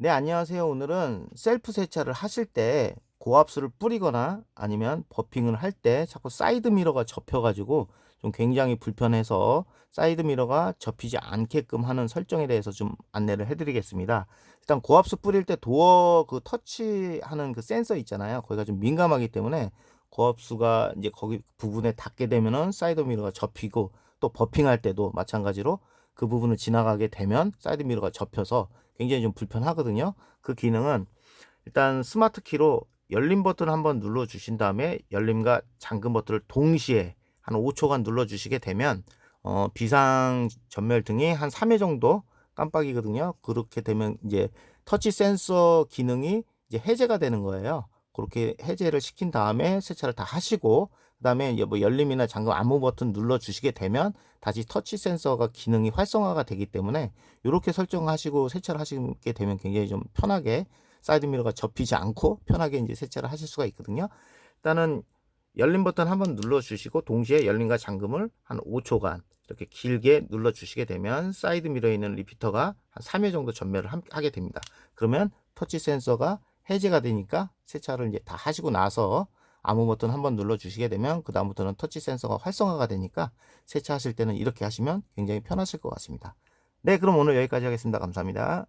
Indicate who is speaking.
Speaker 1: 네, 안녕하세요. 오늘은 셀프 세차를 하실 때 고압수를 뿌리거나 아니면 버핑을 할 때 자꾸 사이드 미러가 접혀가지고 좀 굉장히 불편해서 사이드 미러가 접히지 않게끔 하는 설정에 대해서 좀 안내를 해드리겠습니다. 일단 고압수 뿌릴 때 도어 그 터치하는 그 센서 있잖아요. 거기가 좀 민감하기 때문에 고압수가 이제 거기 부분에 닿게 되면은 사이드 미러가 접히고 또 버핑할 때도 마찬가지로 그 부분을 지나가게 되면 사이드 미러가 접혀서 굉장히 좀 불편하거든요. 그 기능은 일단 스마트 키로 열림 버튼 한번 눌러 주신 다음에 열림과 잠금 버튼을 동시에 한 5초간 눌러 주시게 되면 어, 비상 전멸 등이 한 3회 정도 깜빡이거든요. 그렇게 되면 이제 터치 센서 기능이 이제 해제가 되는 거예요. 그렇게 해제를 시킨 다음에 세차를 다 하시고 그다음에 뭐 열림이나 잠금 아무 버튼 눌러 주시게 되면 다시 터치 센서가 기능이 활성화가 되기 때문에 이렇게 설정하시고 세차를 하시게 되면 굉장히 좀 편하게 사이드 미러가 접히지 않고 편하게 이제 세차를 하실 수가 있거든요. 일단은 열림 버튼 한번 눌러 주시고 동시에 열림과 잠금을 한 5초간 이렇게 길게 눌러 주시게 되면 사이드 미러에 있는 리피터가 한 3회 정도 전멸을 함- 하게 됩니다. 그러면 터치 센서가 해제가 되니까 세차를 이제 다 하시고 나서 아무 버튼 한번 눌러 주시게 되면 그 다음부터는 터치 센서가 활성화가 되니까 세차하실 때는 이렇게 하시면 굉장히 편하실 것 같습니다. 네, 그럼 오늘 여기까지 하겠습니다. 감사합니다.